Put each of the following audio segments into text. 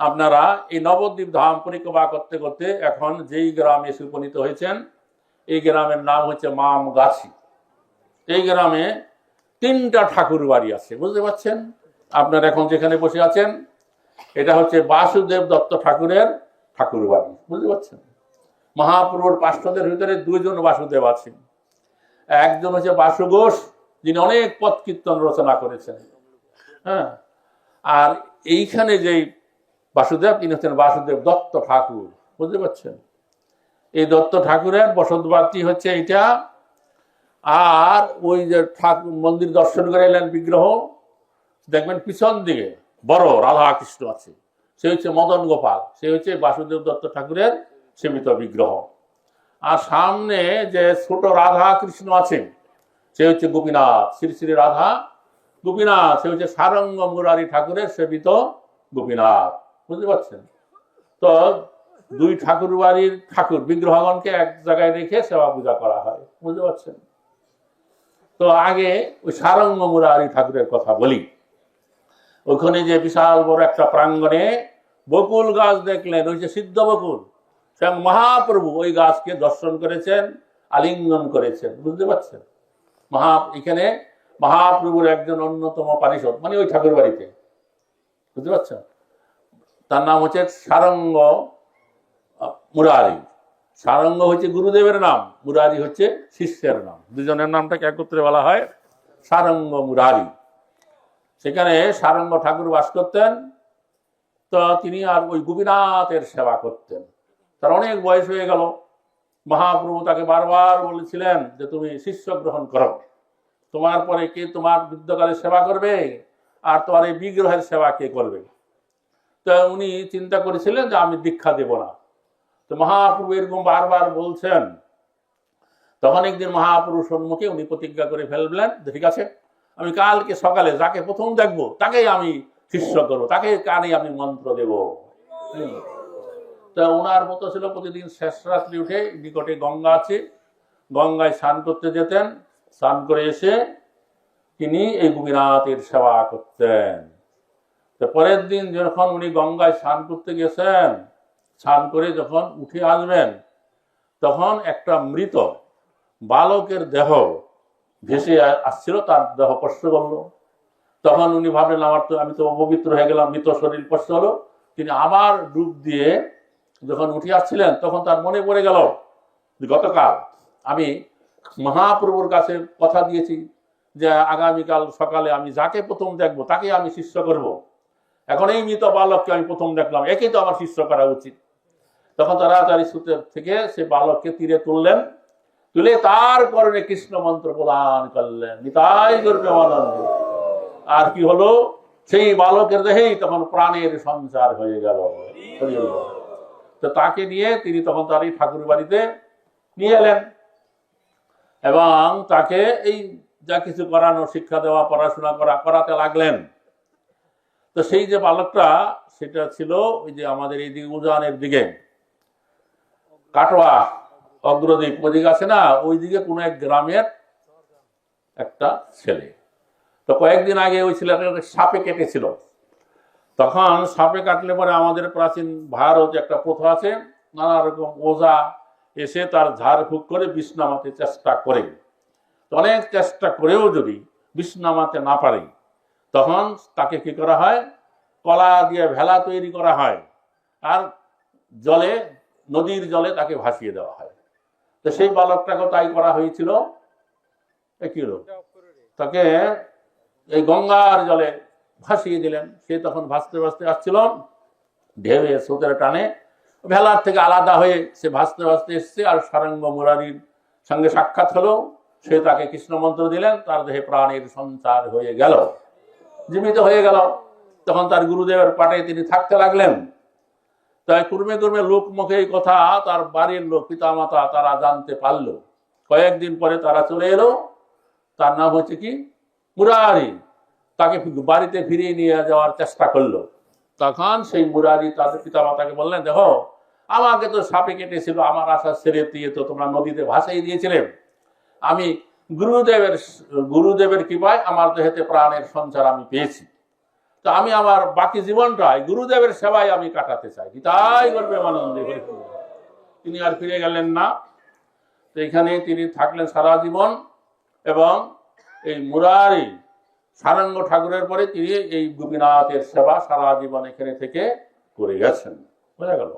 আপনারা এই নবদ্বীপ ধাম পরিক্রমা করতে করতে এখন যেই গ্রামে এসে উপনীত হয়েছেন, এই গ্রামের নাম হচ্ছে মাম গাছি। এই গ্রামে তিনটা ঠাকুর বাড়ি আছে, বুঝতে পারছেন? আপনারা এখন যেখানে বসে আছেন, এটা হচ্ছে বাসুদেব দত্ত ঠাকুরের ঠাকুর বাড়ি, বুঝতে পারছেন? মহাপ্রভুর পার্শ্বদের ভিতরে দুইজন বাসুদেব আছেন। একজন হচ্ছে বাসু ঘোষ, যিনি অনেক পথ কীর্তন রচনা করেছেন। হ্যাঁ? আর এইখানে যেই বাসুদেব তিনি হচ্ছেন বাসুদেব দত্ত ঠাকুর। বুঝতে পারছেন? এই দত্ত ঠাকুরের বসতবাড়ি হচ্ছে এটা আর ওই যে ঠাকুর, মন্দির দর্শন করে এলেন বিগ্রহ। দেখবেন পিছন দিকে বড় রাধা কৃষ্ণ আছে। সে হচ্ছে মদন গোপাল। সে হচ্ছে বাসুদেব দত্ত ঠাকুরের সীমিত বিগ্রহ। আর সামনে যে ছোট রাধা কৃষ্ণ আছে সে হচ্ছে গোপীনাথ, শ্রী শ্রী রাধা গোপীনাথ। সে হচ্ছে সারঙ্গ মুরারি ঠাকুরের সেবিত গোপীনাথ। বুঝতে পারছেন? তো দুই ঠাকুর বাড়ির ঠাকুর, বিগ্রহগণকে এক জায়গায় রেখে সেবা পূজা করা হয়, বুঝতে পারছেন? তো আগে ওই সারঙ্গ মুরারি ঠাকুরের কথা বলি। ওখানে যে বিশাল বড় একটা প্রাঙ্গণে বকুল গাছ দেখলেন, ওই যে সিদ্ধ বকুল। স্বয়ং মহাপ্রভু ওই গাছকে দর্শন করেছেন, আলিঙ্গন করেছেন, বুঝতে পারছেন? মহা, এখানে মহাপ্রভুর একজন অন্যতম পারিষদ মানে ওই ঠাকুর বাড়িতে বুঝতে পারছেন? তার নাম হচ্ছে সারঙ্গ মুরারি। সারঙ্গ হচ্ছে গুরুদেবের নাম, মুরারি হচ্ছে শিষ্যের নাম। দুজনের নামটাকে একত্রে বলা হয়? সারঙ্গ মুরারি। সেখানে সারঙ্গ ঠাকুর বাস করতেন, তো তিনি আর ওই গোপীনাথের সেবা করতেন। তার অনেক বয়স হয়ে গেল। মহাপ্রভু তাকে বারবার বলেছিলেন যে তুমি শিষ্য গ্রহণ করো। তোমার পরে কে তোমার যুদ্ধকালের সেবা করবে, আর তোমার এই বিগ্রহের সেবা কে করবে? তো উনি চিন্তা করেছিলেন যে আমি দীক্ষা দেব না। তো মহাপ্রভু এরকম বারবার বলছেন। তখন একদিন মহাপুরুষ সম্মুখে উনি প্রতিজ্ঞা করে ফেললেন ঠিক আছে, আমি কালকে সকালে যাকে প্রথম দেখব, তাকেই আমি শিষ্য করব, তাকে কানে আমি মন্ত্র দেব। তা ওনার মতো ছিল প্রতিদিন শেষ রাত্রি উঠে নিকটে গঙ্গা আছে। গঙ্গায় স্নান করতে যেতেন। স্নান করে এসে তিনি এই গোপীনাথের সেবা করতেন। পরের দিন যখন উনি গঙ্গায় স্নান করতে গেছেন, স্নান করে যখন উঠে আসবেন, তখন একটা মৃত বালকের দেহ ভেসে আসছিল, তার দেহ স্পর্শ করল তখন উনি ভাবলেন, আমার তো, আমি তো অপবিত্র হয়ে গেলাম, মৃত শরীর স্পর্শ হলো তিনি আবার ডুব দিয়ে যখন উঠে আসছিলেন, তখন তার মনে পড়ে গেল গতকাল আমি মহাপ্রভুর কাছে কথা দিয়েছি যে আগামীকাল সকালে আমি যাকে প্রথম দেখব, তাকে আমি শিষ্য করব। এখন এই মৃত বালককে আমি প্রথম দেখলাম। একেই তো আমার শিষ্য করা উচিত। তখন তারা তাড়াতাড়ি সুতে থেকে সে বালককে তীরে তুললেন, তুলে তার করণে কৃষ্ণ মন্ত্র প্রদান করলেন। নিতাই গর্বে আনন্দ আর কি হলো? সেই বালকের দেহেই তখন প্রাণের সঞ্চার হয়ে গেল। তো তাকে নিয়ে তিনি তখন তার এই ঠাকুর বাড়িতে নিয়ে এলেন। এবং তাকে এই যা কিছু করানো, শিক্ষা দেওয়া, পড়াশোনা করা, করাতে লাগলেন। তো সেই যে বালকটা, সেটা ছিল ওই যে আমাদের এই দিকে উজানের দিকে। কাটোয়া, অগ্রদ্বীপ, ওদিকে আছে না ওই দিকে কোনো এক গ্রামের একটা ছেলে। তো কয়েকদিন আগে ওই ছেলেটা সাপে কেটেছিল। তখন সাপে কাটলে পরে আমাদের প্রাচীন ভারত একটা প্রথা আছে, নানা রকম ওজা এসে তার ঝাড়ফুঁক করে বিষ নামাতে চেষ্টা করে। অনেক চেষ্টা করেও যদি বিষ নামাতে না পারে তখন তাকে কি করা হয়? কলা দিয়ে ভেলা তৈরি করা হয়। আর জলে, নদীর জলে তাকে ভাসিয়ে দেওয়া হয়। তো সেই বালকটাকে তাই করা হয়েছিল। কি তাকে এই গঙ্গার জলে ভাসিয়ে দিলেন। সে তখন ভাসতে ভাসতে আসছিল। ঢেউয়ে স্রোতের টানে ভেলার থেকে আলাদা হয়ে সে ভাসতে ভাসতে এসছে আর সারঙ্গ মুরারির সঙ্গে সাক্ষাৎ হলো। সে তাকে কৃষ্ণ মন্ত্র দিলেন। তার দেহে প্রাণের সঞ্চার হয়ে গেল। জীবিত হয়ে গেল। তখন তার গুরুদেবের পাটে তিনি থাকতে লাগলেন। তাই কুর্মে কুর্মে লোক মুখে এই কথা তার বাড়ির লোক পিতা মাতা তারা জানতে পারল। কয়েকদিন পরে তারা চলে এলো। তার নাম হচ্ছে কি? মুরারি। তাকে বাড়িতে ফিরিয়ে নিয়ে যাওয়ার চেষ্টা করল। তখন সেই মুরারি তাদের পিতা মাতাকে বললেন, দেখো, আমাকে তো সাপে কেটেছিল, আমার আশা ছেড়ে দিয়ে তো তোমরা নদীতে ভাসাই দিয়েছিলে। আমি গুরুদেবের গুরুদেবের কৃপায় আমার দেহেতে প্রাণের সঞ্চার আমি পেয়েছি। তা আমি আমার বাকি জীবনটাই গুরুদেবের সেবায় আমি কাটাতে চাই। তাই করবে আনন্দে তিনি আর ফিরে গেলেন না। তো এখানে তিনি থাকলেন সারা জীবন এবং এই মুরারি সারঙ্গ ঠাকুরের পরে তিনি এই গোপীনাথের সেবা সারা জীবন এখানে থেকে করে গেছেন। বোঝা গেল?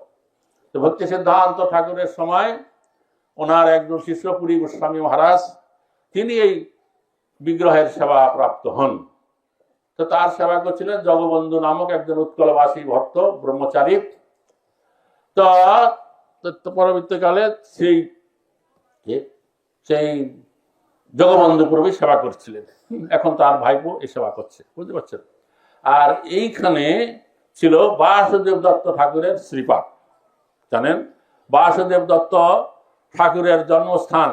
তো ভক্তি সিদ্ধান্ত ঠাকুরের সময় ওনার একজন শিষ্য পুরী গোস্বামী মহারাজ তিনি এই বিগ্রহের সেবা প্রাপ্ত হন। তো তার সেবা করছিলেন জগবন্ধু নামক একজন উৎকলবাসী ভক্ত, ব্রহ্মচারী। তো পরবর্তীকালে সেই সেই জগবন্ধু প্রভু সেবা করছিলেন। এখন তার ভাইপো এই সেবা করছে, বুঝতে পারছেন? আর এইখানে ছিল বাসুদেব দত্ত ঠাকুরের শ্রীপাদ, জানেন? বাসুদেব দত্ত ঠাকুরের জন্মস্থান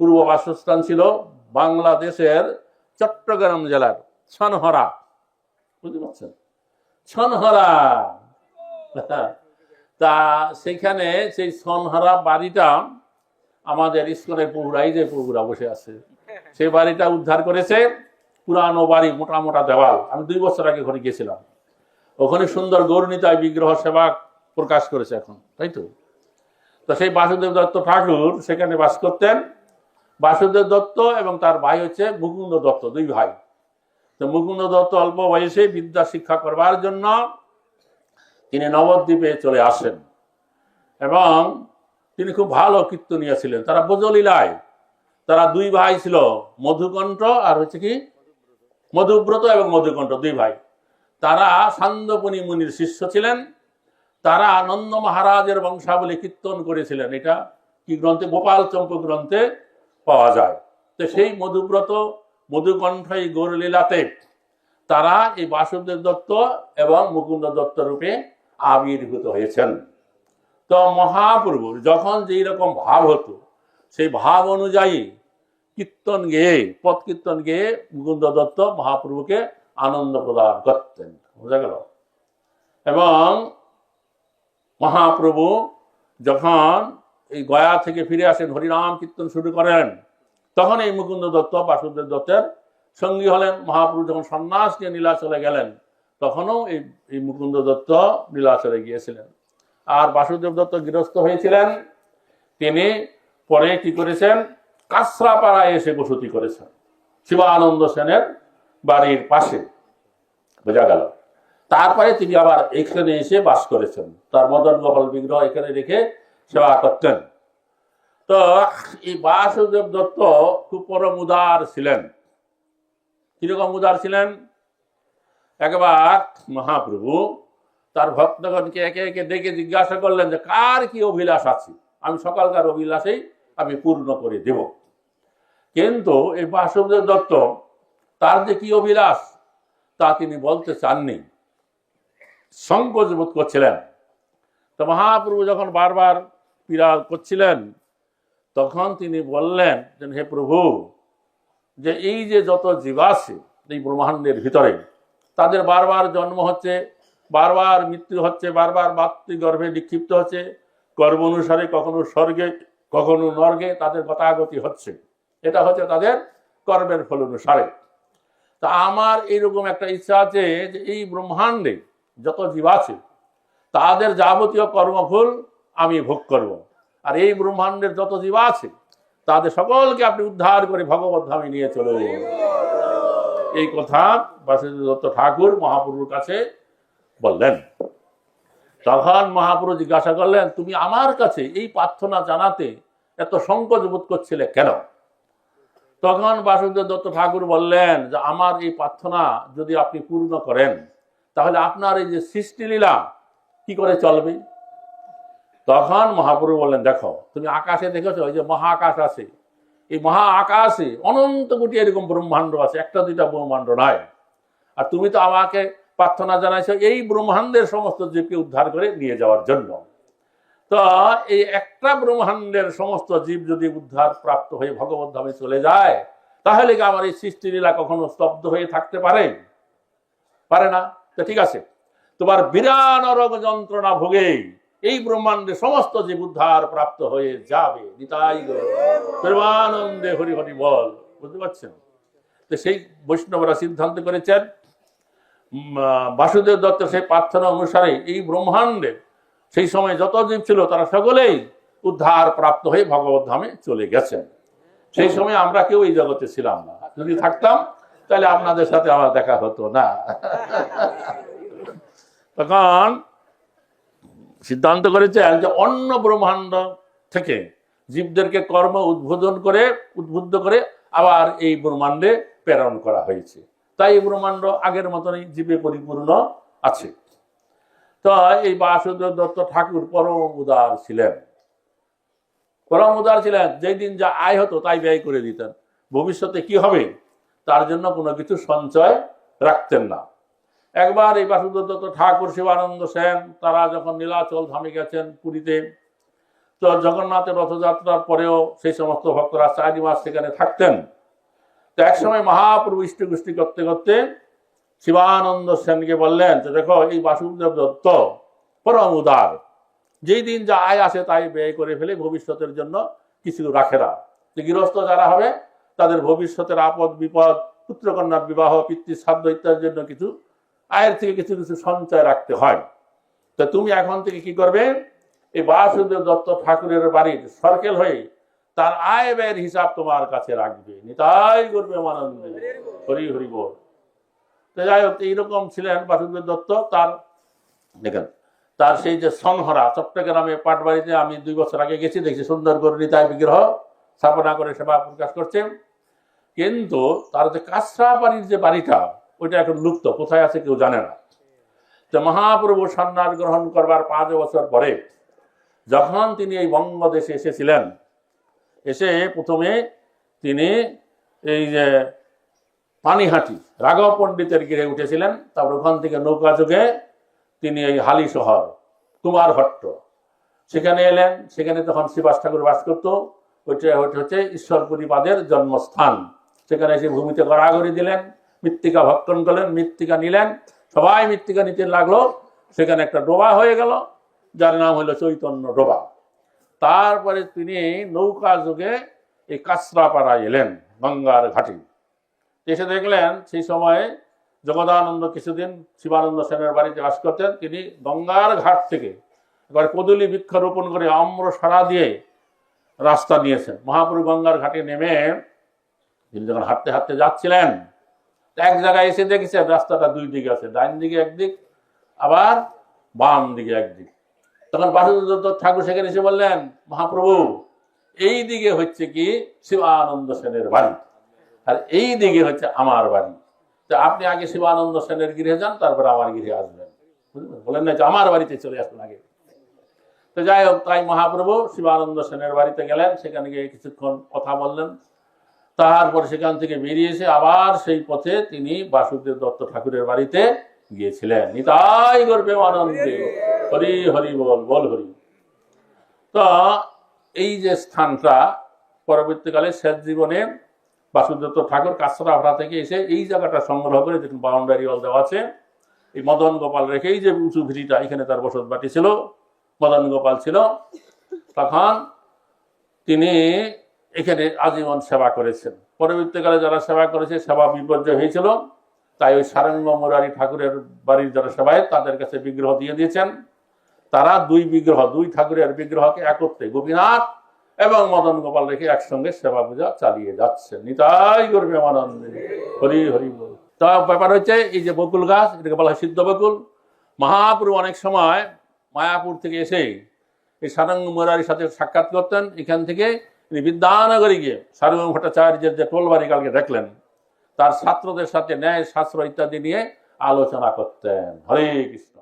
পূর্ব বাসস্থান ছিল বাংলাদেশের চট্টগ্রাম জেলার ছনহরা। বুঝতে পারছেন? ছনহরা। তা সেখানে সেই ছনহরা বাড়িটা আমাদের স্কুলের পুকুরাই যে পুকুরা বসে আছে, সেই বাড়িটা উদ্ধার করেছে পুরানো বাড়ি, মোটা মোটা দেওয়াল। আমি দুই বছর আগে ওখানে গেছিলাম ওখানে সুন্দর গৌরনীতায় বিগ্রহ সেবা প্রকাশ করেছে এখন, তাই তো? তো সেই বাসুদেব দত্ত ঠাকুর সেখানে বাস করতেন। বাসুদেব দত্ত এবং তার ভাই হচ্ছে মুকুন্দ দত্ত, দুই ভাই। তো মুকুন্দ দত্ত অল্প বয়সে বিদ্যা শিক্ষা করবার জন্য তিনি নবদ্বীপে চলে আসেন এবং তিনি খুব ভালো কীর্তনিয়া ছিলেন। তারা বোজলীলায় তারা দুই ভাই ছিল, মধুকণ্ঠ আর হচ্ছে কি? মধুব্রত এবং মধুকণ্ঠ, দুই ভাই। তারা সান্দপনি মুনির শিষ্য ছিলেন, তারা আনন্দ মহারাজের বংশাবলী কীর্তন করেছিলেন। এটা কি গ্রন্থে? গোপাল চম্প গ্রন্থে পাওয়া যায়। তো সেই মধুব্রত, মধুকণ্ঠ এই গৌরলীলাতে তারা এই বাসুদেব দত্ত এবং মুকুন্দ দত্ত রূপে আবির্ভূত হয়েছেন। তো মহাপ্রভুর যখন যেই রকম ভাব হতো, সেই ভাব অনুযায়ী কীর্তন গেয়ে, পথ কীর্তন গেয়ে মুকুন্দ দত্ত মহাপ্রভুকে আনন্দ প্রদান করতেন। বোঝা গেল? এবং মহাপ্রভু যখন এই গয়া থেকে ফিরে আসেন হরিনাম কীর্তন শুরু করেন। তখন এই মুকুন্দ দত্ত, বাসুদেব দত্তের সঙ্গী হলেন। মহাপ্রভু যখন সন্ন্যাস নিয়ে নীলাচলে গেলেন, তখনও এই এই মুকুন্দ দত্ত নীলাচলে গিয়েছিলেন। আর বাসুদেব দত্ত গৃহস্থ হয়েছিলেন। তিনি পরে কি করেছেন? কাছড়াপাড়ায় এসে বসতি করেছেন, শিবানন্দ সেনের বাড়ির পাশে। বোঝা গেল। তারপরে তিনি আবার এখানে এসে বাস করেছেন। তার মদন গোপাল বিগ্রহ এখানে রেখে সেবা করতেন তো এই বাসুদেব দত্ত খুব পরম উদার ছিলেন। কীরকম উদার ছিলেন? একবার মহাপ্রভু তার ভক্তগণকে একে একে ডেকে জিজ্ঞাসা করলেন যে, কার কি অভিলাষ আছে? আমি সকালকার অভিলাষেই আমি পূর্ণ করে দেব। কিন্তু এই বাসুদেব দত্ত তার যে কি অভিলাষ, তা তিনি বলতে চাননি। সংকোচ বোধ করছিলেন। তো মহাপ্রভু যখন বারবার পীড়া করছিলেন, তখন তিনি বললেন যে, হে প্রভু, যে এই যে যত জীব আছে এই ব্রহ্মাণ্ডের ভিতরে, তাদের বারবার জন্ম হচ্ছে, বারবার মৃত্যু হচ্ছে, বারবার মাতৃগর্ভে নিক্ষিপ্ত হচ্ছে কর্ম অনুসারে কখনো স্বর্গে, কখনো নর্গে তাদের গতাগতি হচ্ছে। এটা হচ্ছে তাদের কর্মের ফল অনুসারে। তা আমার এইরকম একটা ইচ্ছা আছে যে এই ব্রহ্মাণ্ডে যত জীব আছে তাদের যাবতীয় কর্মফল আমি ভোগ করব। আর এই ব্রহ্মাণ্ডের যত জীব আছে, তাদের সকলকে আপনি উদ্ধার করে ভগবত ধামে নিয়ে চলে এই কথা বাসুদেব দত্ত ঠাকুর মহাপ্রভুর কাছে বললেন। তখন মহাপ্রভু জিজ্ঞাসা করলেন, তুমি আমার কাছে এই প্রার্থনা জানাতে এত সংকোচ বোধ করছিলে কেন? তখন বাসুদেব দত্ত ঠাকুর বললেন যে, আমার এই প্রার্থনা যদি আপনি পূর্ণ করেন, তাহলে আপনার এই যে সৃষ্টিলীলা কি করে চলবে? তখন মহাপ্রভু বললেন, দেখো, তুমি আকাশে দেখেছ? ওই যে মহাকাশ আছে। এই মহা আকাশে অনন্ত কোটি এরকম ব্রহ্মাণ্ড আছে। একটা, দুইটা ব্রহ্মাণ্ড নয় আর তুমি তো আমাকে প্রার্থনা জানাইছো এই ব্রহ্মাণ্ডের সমস্ত জীবকে উদ্ধার করে নিয়ে যাওয়ার জন্য। তো এই একটা ব্রহ্মাণ্ডের সমস্ত জীব যদি উদ্ধার প্রাপ্ত হয়ে ভগবত ধামে চলে যায়, তাহলে কি আমার এই সৃষ্টিলীলা কখনো স্তব্ধ হয়ে থাকতে পারে? পারে না? তো ঠিক আছে। তোমার বিরাট যন্ত্রণা ভোগে এই ব্রহ্মাণ্ডে সমস্ত জীব উদ্ধার প্রাপ্ত হয়ে যাবে। নিতাই প্রেমানন্দে হরি হরি বল। বুঝতে পারছেন? তো সেই বৈষ্ণবরা সিদ্ধান্ত করেছেন বাসুদেব দত্তের সেই প্রার্থনা অনুসারে এই ব্রহ্মাণ্ডে সেই সময় যত জীব ছিল তারা সকলেই উদ্ধার প্রাপ্ত হয়ে ভগবত ধামে চলে গেছেন। সেই সময় আমরা কেউ এই জগতে ছিলাম না। যদি থাকতাম, তাহলে আপনাদের সাথে আমার দেখা হতো না। তখন সিদ্ধান্ত করেছে যে অন্য ব্রহ্মাণ্ড থেকে জীবদেরকে কর্ম উদ্বোধন করে, উদ্বুদ্ধ করে আবার এই ব্রহ্মাণ্ডে প্রেরণ করা হয়েছে। তাই এই ব্রহ্মাণ্ড আগের মতনই জীবে পরিপূর্ণ আছে। তো এই বাসুদেব দত্ত ঠাকুর পরম উদার ছিলেন। পরম উদার ছিলেন, যেই দিন যা আয় হতো তাই ব্যয় করে দিতেন। ভবিষ্যতে কি হবে? তার জন্য কোনো কিছু সঞ্চয় রাখতেন না। একবার এই বাসুদেব দত্ত ঠাকুর শিবানন্দ সেন, তারা যখন নীলাচল ধামে গেছেন পুরীতে, তো জগন্নাথের রথযাত্রার পরেও সেই সমস্ত ভক্তরা চারি মাস সেখানে থাকতেন। তো একসময় মহাপ্রভু ইষ্টগুষ্টি করতে করতে শিবানন্দ সেনকে বললেন যে, দেখো, এই বাসুদেব দত্ত পরম উদার। যেই দিন যা আয় আসে তাই ব্যয় করে ফেলে, ভবিষ্যতের জন্য কিছু রাখে না। গৃহস্থ যারা হবে, তাদের ভবিষ্যতের আপদ বিপদ পুত্রকন্যার বিবাহ পিতৃ শ্রাদ্ধ ইত্যাদির জন্য কিছু আয়ের থেকে কিছু কিছু সঞ্চয় রাখতে হয়। তো তুমি এখন থেকে কি করবে? এই বাসুদেব দত্ত ঠাকুরের বাড়ির সর্কেল হয়ে তার আয় ব্যয়ের হিসাব তোমার কাছে রাখবে। নিতাই করবে মানন্দে। হরি হরি বল। তো যাই হোক, এইরকম ছিলেন বাসুদেব দত্ত, তার দেখেন, তার সেই যে সনহরা চট্টগ্রামে পাটবাড়িতে আমি দুই বছর আগে গেছি, দেখছি সুন্দর করে নিতাই বিগ্রহ, স্থাপনা করে সেবা প্রকাশ করছে কিন্তু তার যে কাঁচরা বাড়ির যে বাড়িটা ওইটা এখন লুপ্ত, কোথায় আছে কেউ জানে না। তো মহাপ্রভু সন্ন্যাস গ্রহণ করবার পাঁচ বছর পরে যখন তিনি এই বঙ্গদেশে এসেছিলেন, এসে প্রথমে তিনি এই যে পানিহাটি, রাঘব পণ্ডিতের গিরে উঠেছিলেন, তারপর ওখান থেকে নৌকা যুগে তিনি এই হালি শহর কুমার ভট্ট সেখানে এলেন, সেখানে তখন শিবাস ঠাকুর বাস করত, ওইটা ওইটা হচ্ছে ঈশ্বরপুরীবাদের জন্মস্থান। সেখানে এসে ভূমিতে গড়াগড়ি দিলেন মৃত্তিকা ভক্ষণ করলেন, মৃত্তিকা নিলেন, সবাই মৃত্তিকা নিতে লাগল, সেখানে একটা ডোবা হয়ে গেল, যার নাম হলো চৈতন্য ডোবা। তারপরে তিনি নৌকা যুগে এই কাঁচরাপাড়ায় এলেন, গঙ্গার ঘাটে। এসে দেখলেন সেই সময়ে জগদানন্দ কিছুদিন শিবানন্দ সেনের বাড়িতে বাস করতেন, তিনি গঙ্গার ঘাট থেকে এবার কদলি বৃক্ষরোপণ করে আম্র সারা দিয়ে রাস্তা নিয়েছেন। মহাপুরু গঙ্গার ঘাটে নেমে তিনি যখন হাঁটতে হাঁটতে যাচ্ছিলেন এক জায়গায় এসে দেখেছেন রাস্তাটা দুই দিকে আছে, ডাইন দিকে একদিক আবার বাম দিকে একদিক তখন বাসুদেব ঠাকুর সেখানে এসে বললেন, মহাপ্রভু, এই দিকে হচ্ছে কি শিবানন্দ সেনের বাড়ি, আর এই দিকে হচ্ছে আমার বাড়ি। তো আপনি আগে শিবানন্দ সেনের গৃহে যান, তারপর আমার গৃহে আসবেন। বুঝলেন? বলেন না যে আমার বাড়িতে চলে আসবেন আগে। তো যাই হোক, তাই মহাপ্রভু শিবানন্দ সেনের বাড়িতে গেলেন, সেখানে গিয়ে কিছুক্ষণ কথা বললেন। তারপর সেখান থেকে বেরিয়ে এসে আবার সেই পথে তিনি বাসুদেব দত্ত ঠাকুরের বাড়িতে গিয়েছিলেন। নিতাই গর্বে আনন্দে। হরি হরি বল বল, হরি। তো এই যে স্থানটা, পরবর্তীকালে শেষ জীবনে বাসুদত্ত ঠাকুর কাছড়াহাটা থেকে এসে এই জায়গাটা সংগ্রহ করে, যেখানে বাউন্ডারি ওয়াল দেওয়া আছে, এই মদন গোপাল রেখে এই যে উঁচু ভিটিটা এখানে তার বসত বাটি ছিল, মদন গোপাল ছিল। তখন তিনি এখানে আজীবন সেবা করেছেন। পরবর্তীকালে যারা সেবা করেছে, সেবা বিপর্যয় হয়েছিল। তাই ওই সারঙ্গ মুরারি ঠাকুরের বাড়ির যারা সেবায় তাদের কাছে বিগ্রহ দিয়ে দিয়েছেন। তারা দুই বিগ্রহ, দুই ঠাকুরের বিগ্রহকে একত্রে গোপীনাথ এবং মদন গোপাল রেখে একসঙ্গে সেবা পূজা চালিয়ে যাচ্ছে নিতাই করবে আনন্দে। হরি হরি তা ব্যাপার হচ্ছে, এই যে বকুল গাছ, এটাকে বলা হয় সিদ্ধ বকুল। মহাপুরু অনেক সময় মায়াপুর থেকে এসে এই সারঙ্গ মুরারির সাথে সাক্ষাৎ করতেন। এখান থেকে তিনি বিদ্যানগরে গিয়ে সারঙ্গ ভট্টাচার্যের যে টোলবাড়ি কালকে দেখলেন, তার ছাত্রদের সাথে ন্যায় শাস্ত্র ইত্যাদি নিয়ে আলোচনা করতেন। হরে কৃষ্ণ।